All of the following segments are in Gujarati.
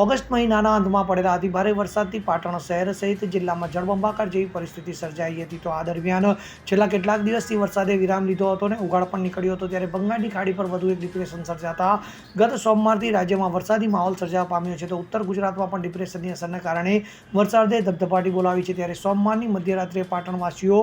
ઓગસ્ટ મહિનાના અંતમાં પડેલા અતિભારે વરસાદથી પાટણ શહેર સહિત જિલ્લામાં જળબંબાકાર જેવી પરિસ્થિતિ સર્જાઈ હતી. તો આ દરમિયાન છેલ્લા કેટલાક દિવસથી વરસાદે વિરામ લીધો હતો અને ઉઘાડ પણ નીકળ્યો હતો. ત્યારે બંગાળની ખાડી પર વધુ એક ડિપ્રેશન સર્જાતા ગત સોમવારથી રાજ્યમાં વરસાદી માહોલ સર્જાવા પામ્યો છે. તો ઉત્તર ગુજરાતમાં પણ ડિપ્રેશનની અસરને કારણે વરસાદે ધબધપાટી બોલાવી છે. ત્યારે સોમવારની મધ્યરાત્રે પાટણવાસીઓ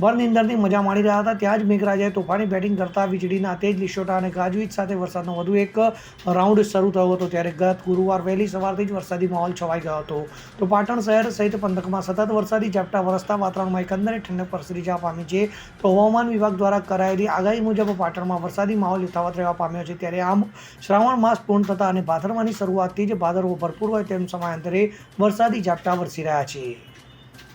ભરનિંદરની મજા માણી રહ્યા હતા. ત્યાં જ મેઘરાજાએ તોફાની બેટિંગ કરતા વીજળીના તેજ લિશોટા અને ગાજવીજ સાથે વરસાદનો વધુ એક રાઉન્ડ શરૂ થયો હતો. ત્યારે ગત ગુરુવાર વહેલી સવારથી જ વરસાદી માહોલ છવાઈ ગયો હતો. તો પાટણ શહેર સહિત પંથકમાં સતત વરસાદી ઝાપટા વરસતા વાતાવરણમાં એકંદરે ઠંડક પ્રસરી જવા પામી છે. તો હવામાન વિભાગ દ્વારા કરાયેલી આગાહી મુજબ પાટણમાં વરસાદી માહોલ યથાવત રહેવા પામ્યો છે. ત્યારે આમ શ્રાવણ માસ પૂર્ણ થતાં અને ભાદરવાની શરૂઆતથી જ ભાદરવો ભરપૂર હોય તેમ સમયાંતરે વરસાદી ઝાપટા વરસી રહ્યા છે.